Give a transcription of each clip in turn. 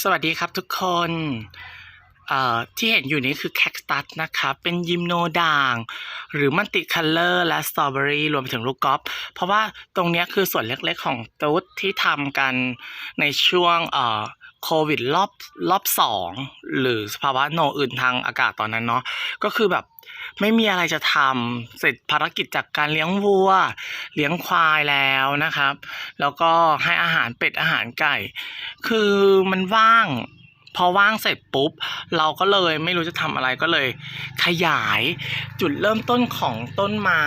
สวัสดีครับทุกคนที่เห็นอยู่นี้คือแคคตัสนะครับเป็นยิมโนด่าง หรือมันติคัลเลอร์และสตรอเบอรี่รวมไปถึงลูกกอล์ฟเพราะว่าตรงนี้คือส่วนเล็กๆของตุ๊ดที่ทำกันในช่วงโควิดรอบรอบสองหรือสภาวะโนอื่นทางอากาศตอนนั้นเนาะก็คือแบบ ไม่มีอะไรจะทำเสร็จภารกิจจากการเลี้ยงวัว เลี้ยงควายแล้วนะครับ แล้วก็ให้อาหารเป็ดอาหารไก่ คือมันว่าง พอว่างเสร็จปุ๊บ เราก็เลยไม่รู้จะทำอะไรก็เลย ขยายจุดเริ่มต้นของต้นไม้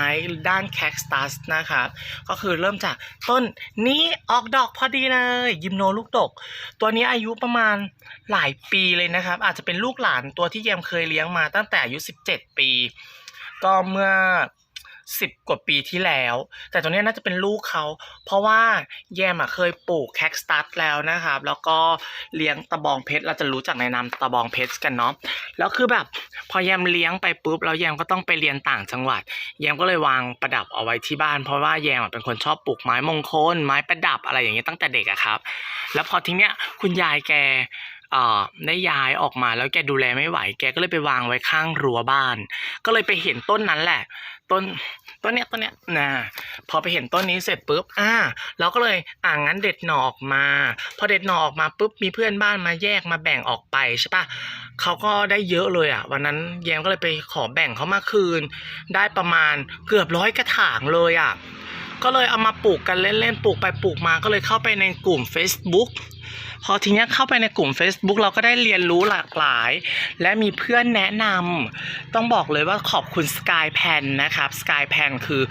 ด้านแคคตัสนะครับก็คือเริ่มจากต้นนี้ออกดอกพอดีเลย ยิมโนลูกดก ตัวนี้อายุประมาณหลายปีเลยนะครับ อาจจะเป็นลูกหลานตัวที่แยมเคยเลี้ยงมาตั้งแต่อายุ 17 ปี ก็เมื่อ สิบกว่าปีที่แล้ว แต่ตัวนี้น่าจะเป็นลูกเขา เพราะว่าแยมอะเคยปลูกแคคตัสแล้วนะครับ แล้วก็เลี้ยงตะบองเพชร เราจะรู้จักในนามตะบองเพชรกันเนาะ แล้วคือแบบพอแยมเลี้ยงไปปุ๊บ แล้วแยมก็ต้องไปเรียนต่างจังหวัด แยมก็เลยวางประดับเอาไว้ที่บ้าน เพราะว่าแยมเป็นคนชอบปลูกไม้มงคล ไม้ประดับอะไรอย่างเงี้ยตั้งแต่เด็กอะครับ แล้วพอทีเนี้ยคุณยายแก ได้ย้ายออกมาแล้วแกดูแลไม่ไหว แกก็เลยไปวางไว้ข้างรั้วบ้าน ก็เลยไปเห็นต้นนั้นแหละ ต้นต้นเนี้ยต้นเนี้ยนะพอไปเห็นต้นนี้เสร็จปุ๊บอ่าเราก็เลยอ่างั้นเด็ดหน่อออกมา พอเด็ดหน่อออกมาปุ๊บมีเพื่อนบ้านมาแยกมาแบ่งออกไปใช่ปะเขาก็ได้เยอะเลยอะ วันนั้นแยมก็เลยไปขอแบ่งเขามาคืน ได้ประมาณเกือบร้อยกระถางเลยอะก็เลยเอามาปลูกกันเล่นๆปลูกไปปลูกมาก็เลยเข้าไปในกลุ่ม Facebook พอทีนี้เข้าไปในกลุ่ม Facebook เราก็ได้เรียนรู้หลากหลาย และมีเพื่อนแนะนำต้องบอกเลยว่าขอบคุณ Sky Pan นะครับ Sky Pan คือ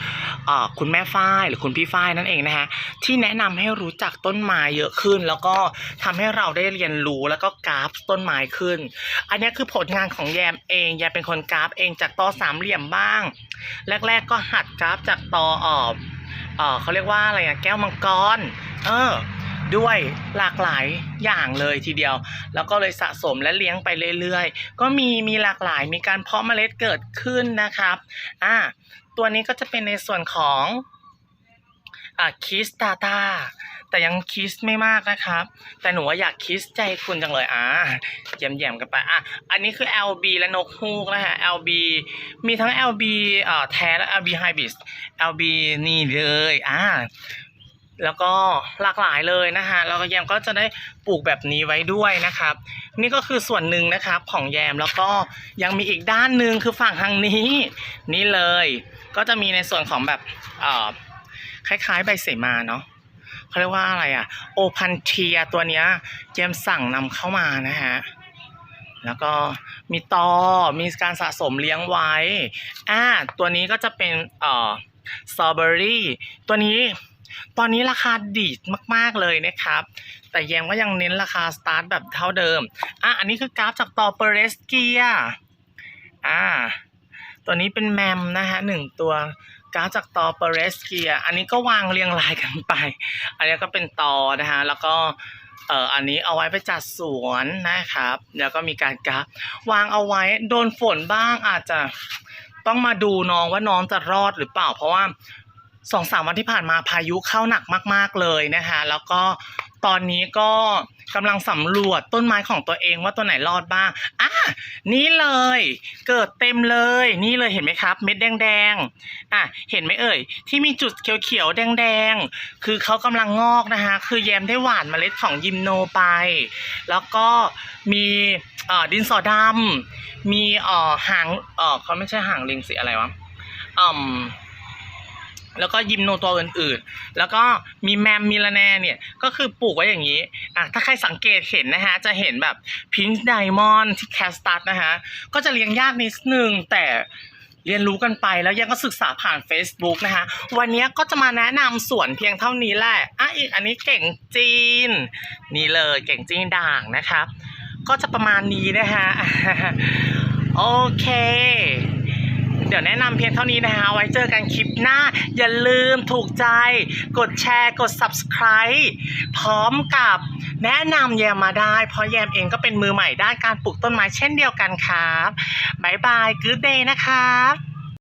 อคุณแม่ฝ้ายหรือคุณพี่ฝ้ายนั่นเองนะฮะที่แนะนำให้รู้จักต้นไม้เยอะขึ้น แล้วก็ทำให้เราได้เรียนรู้แล้วก็กราฟต้นไม้ขึ้น อันนี้คือผลงานของแยมเองแยมเป็นคนกราฟเองจากตอสามเหลี่ยมบ้าง แรก ๆ ก็หัดกราฟจากตอออบเออเขาเรียกว่าอะไรอะแก้วมังกร เออ ด้วยหลากหลายอย่างเลยทีเดียว แล้วก็เลยสะสมและเลี้ยงไปเรื่อยๆ ก็มีมีหลากหลายมีการเพาะเมล็ดเกิดขึ้นนะครับอ่าตัวนี้ก็จะเป็นในส่วนของอ่าคิสตาตาแต่ยังคิสไม่มากนะครับ แต่หนูว่าอยากคิสใจคุณจังเลยอ่าแยมๆกันไปอะอันนี้คือ LB และนกฮูกนะฮะ LB มีทั้ง LB อ่าแท้และ LB hybrid LB นี่เลยอ่า แล้วก็หลากหลายเลยนะฮะแล้วก็แยมก็จะได้ปลูกแบบนี้ไว้ด้วยนะครับ นี่ก็คือส่วนหนึ่งนะครับของแยมแล้วก็ยังมีอีกด้านหนึ่งคือฝั่งทางนี้ นี่เลย ก็จะมีในส่วนของแบบเอ่อคล้ายๆ ใบเสมาเนาะเขาเรียกว่าอะไรอะโอพันเทียตัวเนี้ยเจมส์สั่งนำเข้ามานะฮะแล้วก็มีตอมีการสะสมเลี้ยงไว้อ่าตัวนี้ก็จะเป็นเอ่อสตรอเบอรี่ตัวนี้ ตอนนี้ราคาดีดมาก ๆ เลยนะครับ แต่แยมก็ยังเน้นราคาสตาร์ทแบบเท่าเดิม อะ อันนี้คือกราฟจากตอเปเรสเกียอ่า ตัวนี้เป็นแมมนะฮะหนึ่งตัวกราฟจากตอเปเรสเกียอันนี้ก็วางเรียงรายกันไป อันนี้ก็เป็นตอนะฮะ แล้วก็เอ่ออันนี้เอาไว้ไปจัดสวนนะครับ แล้วก็มีการกราฟวางเอาไว้โดนฝนบ้างอาจจะต้องมาดูน้องว่าน้องจะรอดหรือเปล่า เพราะว่า สองสามวันที่ผ่านมาพายุเข้าหนักมาก ๆเลยนะฮะแล้วก็ตอนนี้ก็กำลังสำรวจต้นไม้ของตัวเองว่าตัวไหนรอดบ้างอะนี่เลย เกิดเต็มเลย นี่เลยเห็นไหมครับ เม็ดแดงๆอะเห็นไหมเอ่ย ที่มีจุดเขียวๆแดงๆคือเขากำลังงอกนะคะคือแยมได้หวานเมล็ดของยิมโนไป แล้วก็มีอ่อดินสอดำมีอ่อหางเอ่อเขาไม่ใช่หางลิงสิอะไรวะอืม แล้วก็ยิมโนตัวอื่นๆ แล้วก็มีแมมมิลาแนเนี่ยก็คือปลูกไว้อย่างนี้อะถ้าใครสังเกตเห็นนะฮะ จะเห็นแบบพิงค์ไดมอนด์ที่แคสตัสนะฮะ ก็จะเลี้ยงยากนิดนึงแต่เรียนรู้กันไปแล้วยังก็ศึกษาผ่าน Facebook นะคะ วันนี้ก็จะมาแนะนำสวนเพียงเท่านี้แหละอะอีกอันนี้เก่งจีน นี่เลยเก่งจีนด่างนะครับ ก็จะประมาณนี้นะฮะโอเค เดี๋ยวแนะนำเพียงเท่านี้นะฮะไว้เจอกันคลิปหน้า อย่าลืมถูกใจ กดแชร์ กด subscribe พร้อมกับแนะนำแยมมาได้ เพราะแยมเองก็เป็นมือใหม่ด้านการปลูกต้นไม้เช่นเดียวกันครับบ๊ายบายกู๊ดเดย์นะครับ